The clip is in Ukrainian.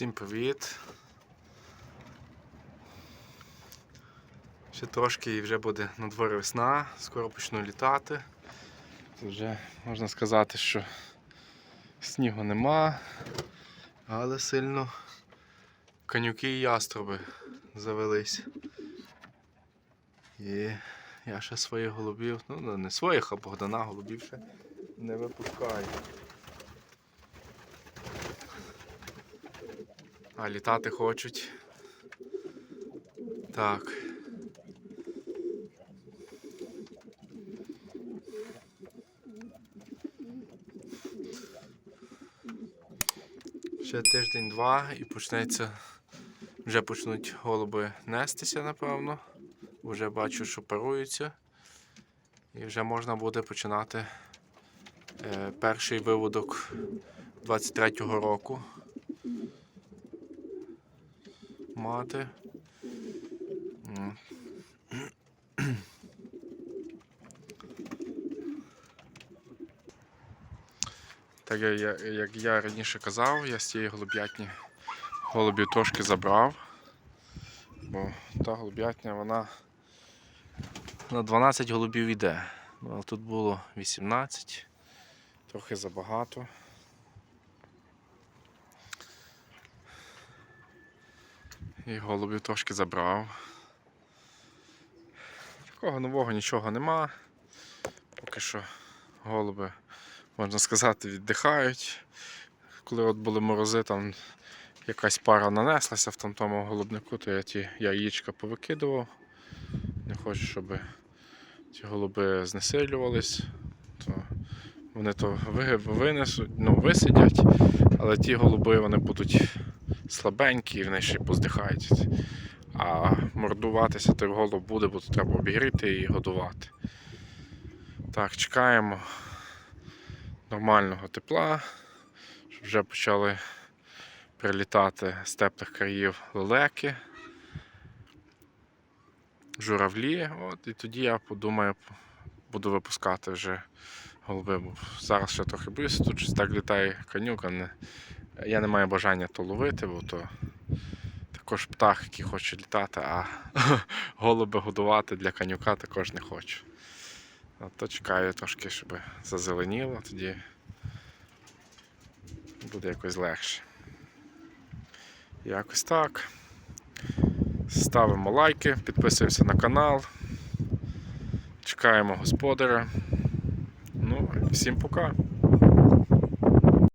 Всім привіт. Ще трошки і вже буде на дворі весна, скоро почну літати. Вже можна сказати, що снігу нема, але сильно конюки і яструби завелись. І я ще своїх голубів, ну не своїх, а Богдана голубів ще не випускаю. А літати хочуть. Так. Ще тиждень-два і почнеться. Вже почнуть голуби нестися, напевно. Вже бачу, що паруються. І вже можна буде починати е, перший виводок 23-го року. Мати. Так як я раніше казав, я з цієї голуб'ятні голубів трошки забрав, бо та голуб'ятня вона на 12 голубів йде. Ну, тут було 18, трохи забагато. І голубів трошки забрав. Такого нового нічого нема. Поки що голуби, можна сказати, віддихають. Коли от були морози, там якась пара нанеслася в тому голубнику, то я ті яєчка повикидував. Не хочу, щоб ті голуби знесилювались. То вони то ви- винесуть, ну, висидять, але ті голуби вони будуть слабенькі, вони ще поздихають. А мордуватися той голуб буде, бо тут треба обігріти і годувати. Так, чекаємо нормального тепла, щоб вже почали прилітати з теплих країв лелеки, журавлі. От, і тоді я подумаю, буду випускати вже голуби. Бо Зараз ще трохи боюся, тут щось так літає конюк, а не я не маю бажання то ловити, бо то також птах, який хоче літати, а голуби годувати для канюка також не хочу. От то чекаю трошки, щоб зазеленіло, тоді буде якось легше. Якось так. Ставимо лайки, підписуємося на канал. Чекаємо господаря. Ну, всім пока.